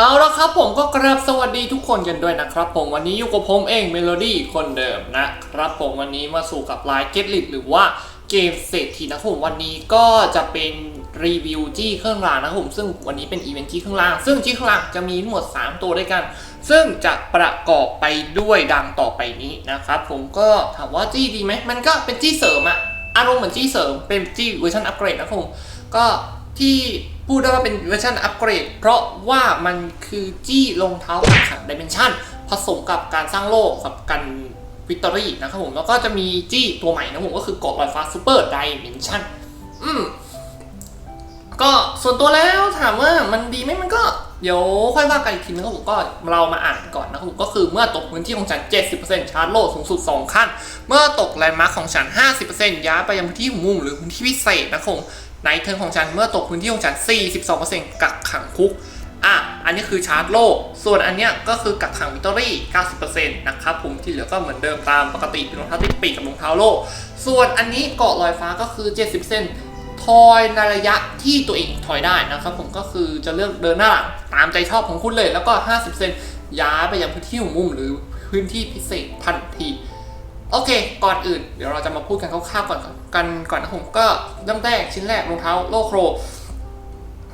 เอาละครับผมก็กราบสวัสดีทุกคนกันด้วยนะครับผมวันนี้อยู่กับผมเองเมโลดี้คนเดิมนะครับผมวันนี้มาสู่กับไลน์เก็ตลิหรือว่าเกมเศรษฐีนะครับผมวันนี้ก็จะเป็นรีวิวจี้เครื่องรางนะครับผมซึ่งวันนี้เป็นอีเวนต์จี้เครื่องราง ซึ่งจี้เครื่องรางจะมีทั้งหมด 3 ตัวด้วยกัน ซึ่งจะประกอบไปด้วยดังต่อไปนี้นะครับผมก็ถามว่าจี้ดีไหมมันก็เป็นจี้เสริมอะอารมณ์เหมือนจี้เสริมเป็นจี้เวอร์ชันอัปเกรดนะครับผมก็ที่ พูดได้ว่าเป็นเวอร์ชันอัปเกรด เพราะว่ามันคือจี้รองเท้ากักขังดิเมนชันผสมกับการสร้างโลกกับกันวิตอรี่นะครับผมแล้วก็จะมีจี้ตัวใหม่นะผมก็คือเกาะลอยฟ้าซูเปอร์ดิเมนชันอืมก็ส่วนตัวแล้วถามว่ามันดีไหมมันก็เดี๋ยวค่อยว่ากันอีกทีนะครับผมก็เรามาอ่านก่อนนะครับผมก็คือเมื่อตกพื้นที่ของฉัน 70%ชาร์จโลดสูงสุด 2 ขั้น เมื่อตกแลนด์มาร์คของฉัน 50%ย้ายไปยังพื้นที่มุมหรือพื้นที่พิเศษนะครับผม ในเทิร์นของฉันเมื่อตกพื้นที่ของฉัน 42%กักขังคุก อะ อันนี้คือชาร์จโลก ส่วนอันเนี้ยก็คือกักขังวิตอรี่ 90%นะครับผมที่เหลือก็เหมือนเดิมตามปกติเป็นรองเท้าติดปีกกับรองเท้าโลก ส่วนอันนี้เกาะลอยฟ้าก็คือ 70%ทอยในระยะที่ตัวเองถอยได้นะครับผมก็คือจะเลือกเดินหน้าหลังตามใจชอบของคุณเลยแล้วก็ 50เซนย้ายไปยังพื้นที่หัวมุมหรือพื้นที่พิเศษทันที โอเค ก่อนอื่นเดี๋ยวเราจะมาพูดกันคร่าวๆก่อนกันก่อนนะผมก็เริ่มแรกชิ้นแรกรองเท้าโลโคร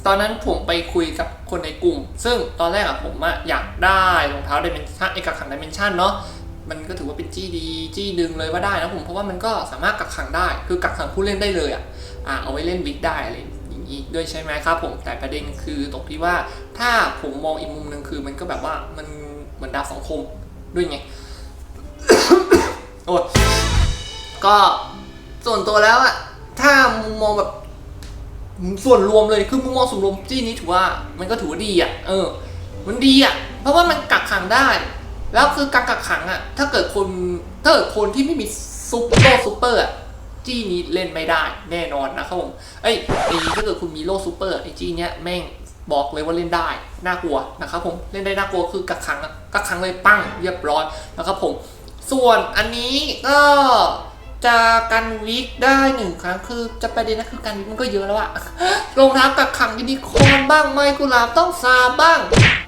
ตอนนั้นผมไปคุยกับคนในกลุ่ม ซึ่งตอนแรกอะผมอะอยากได้รองเท้าดิเมนชันเอกขังดิเมนชันเนาะมันก็ถือว่าเป็นจี้ดีจี้ดึงเลยว่าได้นะผมเพราะว่ามันก็สามารถกักขังได้ คือกักขังผู้เล่นได้เลยอะอ่าเอาไว้เล่นวิกได้อะไรอย่างนี้ด้วยใช่ไหมครับผมแต่ประเด็นคือตรงที่ว่าถ้าผมมองอีกมุมหนึ่งคือมันก็แบบว่ามันเหมือนดาบสังคมด้วยไง โอ้ก็ส่วนตัวแล้วอะถ้ามุมมองแบบ ส่วนรวมเลยคือมุมมองส่วนรวมจี้นี้ถือว่า มันก็ถือว่าดีอะเออ มันดีอะเพราะว่ามันกักขังได้ แล้วคือการกักขังอะถ้าเกิดคนถ้าเกิดคนที่ไม่มีซุปเปอร์ซุปเปอร์อะจี้นี้เล่นไม่ได้แน่นอนนะครับผมเอ้ยไอ้ถ้าเกิดคุณมีโลซุปเปอร์ไอ้จี้เนี้ยแม่งบอกเลยว่าเล่นได้น่ากลัวนะครับผมเล่นได้น่ากลัวคือกักขังกักขังเลยปั้งเรียบร้อยนะครับผม ส่วนอันนี้ก็จะกันวิกได้หนึ่งครั้งคือจะประเด็นนะคือกันวิกมันก็เยอะแล้วอะรองเท้ากักขังยูนิคอนบ้างไมกุหลาบต้องซาบ้าง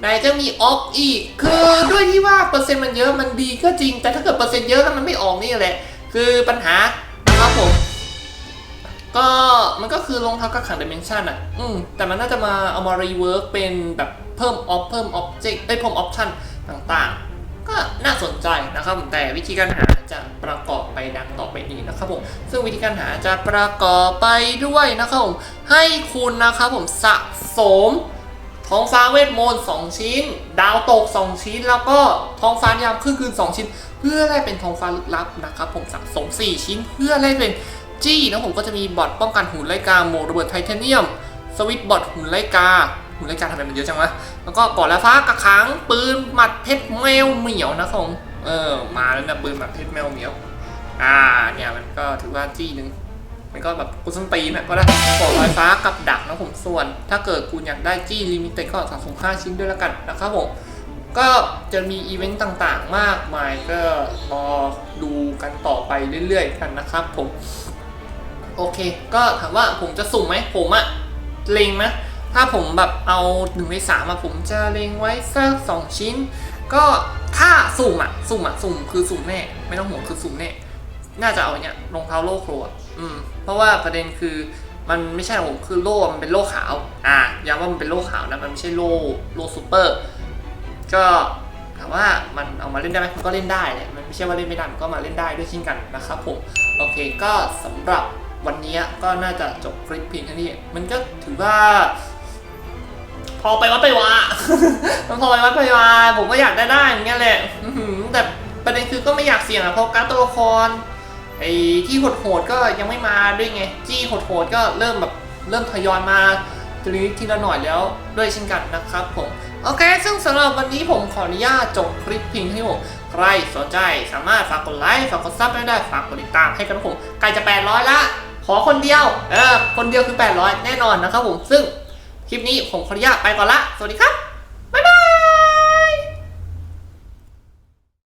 ไหนจะมีออฟอีก คือด้วยที่ว่าเปอร์เซ็นต์มันเยอะมันดีก็จริง แต่ถ้าเกิดเปอร์เซ็นต์เยอะแล้วมันไม่ออกนี่แหละ คือปัญหานะครับผมก็มันก็คือรองเท้ากักขังดิเมนชันอะ อืมแต่มันน่าจะมาเอามารีเวิร์กเป็นแบบเพิ่มออฟเพิ่มออบเจกต์ได้เพิ่มออปชันต่างๆ ก็น่าสนใจนะครับผมแต่วิธีการหาจะประกอบไปดังต่อไปนี้นะครับผมซึ่งวิธีการหาจะประกอบไปด้วยนะครับผมให้คุณนะครับผมสะสมท้องฟ้าเวทมนต์2ชิ้น ดาวตก 2 ชิ้น แล้วก็ท้องฟ้ายามครึ่งคืน 2 ชิ้น เพื่อได้เป็นท้องฟ้าลึกลับนะครับผมสะสม 4 ชิ้น เพื่อได้เป็นจี้นะผมก็จะมีบอทป้องกันหุ่นไลกาโมดระเบิดไทเทเนียม สวิตบอทหุ่นไลกา หุ่นไลกาทำไมมันเยอะจังวะ แล้วก็ก่อนล้วฟ้ากระขังปืนหมัดเพชรแมวเหมียวนะครับผมเออ มาแล้วนะปืนหมัดเพชรแมวเหมียว อ่า เนี่ยมันก็ถือว่าจี้หนึ่งมันก็แบบกุศลตีนอะก็ได้ปลอดลอยฟ้ากับดักนะผมส่วน ถ้าเกิดคุณอยากได้จี้ลิมิเต็ดก็สะสม5ชิ้นด้วยแล้วกันนะครับผมก็จะมีอีเวนต์ต่างๆมากมายก็รอดูกันต่อไปเรื่อยๆกันนะครับผม โอเค ก็ถามว่าผมจะสุ่มไหมผมอะเล็งนะ ถ้าผมแบบเอาหนึ่งในสามอะผมจะเล็งไว้สักสองชิ้น ก็ถ้าสุ่มอะสุ่มอะสุ่มคือสุ่มแน่ ไม่ต้องห่วงคือสุ่มแน่ น่าจะเอาเนี่ยรองเท้าโล่โครอะอืม เพราะว่าประเด็นคือมันไม่ใช่ของผมคือโล่มันเป็นโล่ขาว อ่าย้ำว่ามันเป็นโล่ขาวนะมันไม่ใช่โล่โล่ซูเปอร์ ก็ถามว่ามันเอามาเล่นได้ไหมมันก็เล่นได้แหละมันไม่ใช่ว่าเล่นไม่ได้มันก็มาเล่นได้ด้วยเช่นกันนะครับผมโอเคก็สำหรับวันนี้ก็น่าจะจบคลิปเพียงแค่นี้มันก็ถือว่า พอไปวัดไปวามันพอไปวัดไปวาผมก็อยากได้ได้อย่างเงี้ยแหละอื้อหือแต่ประเด็นคือก็ไม่อยากเสี่ยงอะเพราะการดตัวละครไอ้ที่โหดๆก็ยังไม่มาด้วยไงจี้โหดๆก็เริ่มแบบเริ่มทยอยมาทีละนิดทีละหน่อยแล้วด้วยเช่นกันนะครับผมโอเค ซึ่งสำหรับวันนี้ผมขออนุญาตจบคลิปเพียงเท่านี้ผมใครสนใจสามารถฝากกดไลค์ฝากกดซับได้ได้ฝากกดติดตามให้กันผมใกล้จะ 800 ละ ขอคนเดียว เออ คนเดียวคือ 800 แน่นอนนะครับผมซึ่ง คลิปนี้ผมขออนุญาตไปก่อนละ สวัสดีครับ